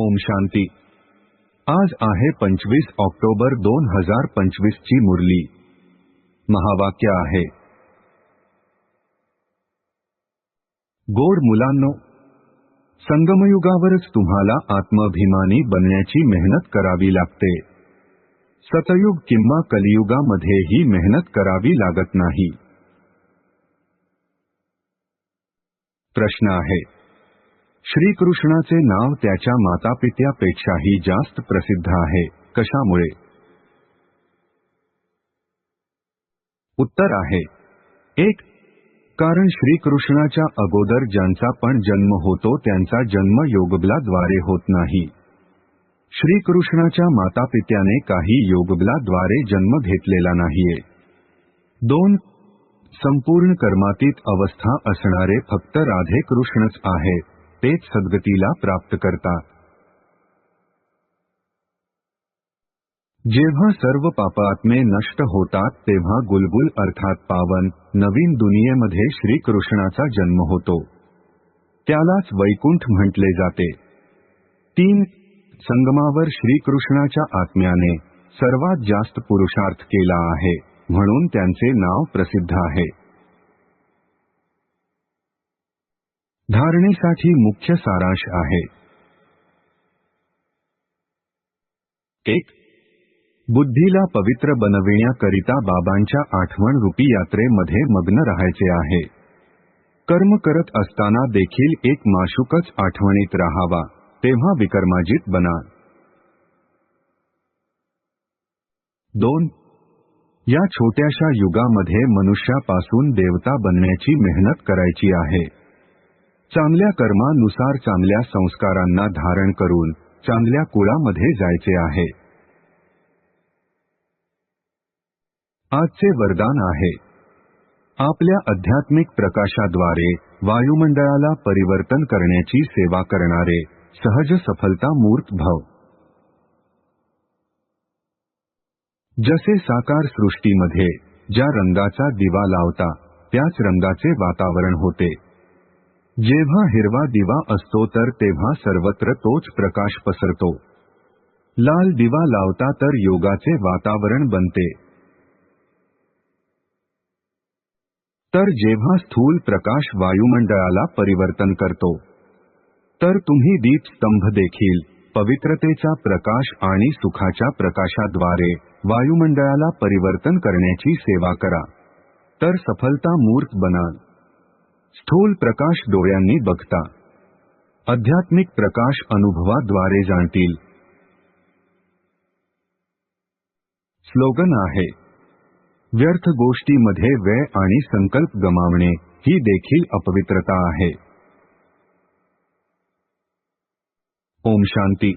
ओम शांती। आज आहे पंचवीस ऑक्टोबर दोन हज़ार पंचवीस ची मुरली। महावाक्य आहे। गोड मुलांनो, संगमयुगावरच तुम्हाला आत्माभिमानी बनण्याची मेहनत करावी लागते। सतयुग किंवा कलियुगामध्ये ही मेहनत करावी लागत नाही। प्रश्न आहे श्रीकृष्णाचे नाव त्याच्या मातापित्यापेक्षाही जास्त प्रसिद्ध आहे. कशामुळे? उत्तर आहे. एक कारण श्रीकृष्णाच्या अगोदर ज्यांचा पण जन्म होतो त्यांचा जन्म योगबलाद्वारे होत नाही. श्रीकृष्णाच्या मातापित्याने काही योगबलाद्वारे जन्म घेतलेला नाहीये. दोन संपूर्ण कर्मातीत अवस्था असणारे फक्त राधे कृष्णच आहेत तेच सद्गतीला प्राप्त करतात. जेव्हा सर्व पापात्मे नष्ट होतात तेव्हा गुलगुल अर्थात पावन नवीन दुनियेमध्ये श्रीकृष्णाचा जन्म होतो. त्यालाच वैकुंठ म्हटले जाते. तीन संगमावर श्रीकृष्णाच्या आत्म्याने सर्वात जास्त पुरुषार्थ केला आहे म्हणून त्यांचे नाव प्रसिद्ध आहे. धारणेसाठी मुख्य सारांश आहे. एक बुद्धीला पवित्र बनविण्याकरिता बाबांच्या आठवण रूपी यात्रेमध्ये मग्न राहायचे आहे. कर्म करत असताना देखील एक माशुकच आठवणीत राहावा तेव्हा विकर्माजित बना. दोन या छोट्याशा युगामध्ये मनुष्यापासून देवता बनण्याची मेहनत करायची आहे. चांगल्या कर्मानुसार चांगल्या संस्कारांना धारण करून चांगल्या कुळामध्ये जायचे आहे. आजचे वरदान आहे. आपल्या आध्यात्मिक प्रकाशाद्वारे वायुमंडळाला परिवर्तन करण्याची सेवा करणारे सहज सफलता मूर्त भव. जसे साकार सृष्टीमध्ये ज्या रंगाचा दिवा लावता त्याच रंगाचे वातावरण होते. जेव्हा हिरवा दिवा असतो तर तेव्हा सर्वत्र तोच प्रकाश पसरतो. लाल दिवा लावता तर योगाचे वातावरण बनते. तर जेव्हा स्थूल प्रकाश वायुमंडळाला परिवर्तन करतो तर तुम्ही दीपस्तंभ देखील पवित्रतेचा प्रकाश आणि सुखाच्या प्रकाशाद्वारे वायुमंडळाला परिवर्तन करण्याची सेवा करा. तर सफलता मूर्त बनाल स्थूल प्रकाश डोळ्यांनी बघता. आध्यात्मिक प्रकाश अनुभवाद्वारे जाणतील. स्लोगन आहे, व्यर्थ गोष्टीमध्ये वेळ आणि संकल्प गमावणे ही देखील अपवित्रता आहे. ओम शांती.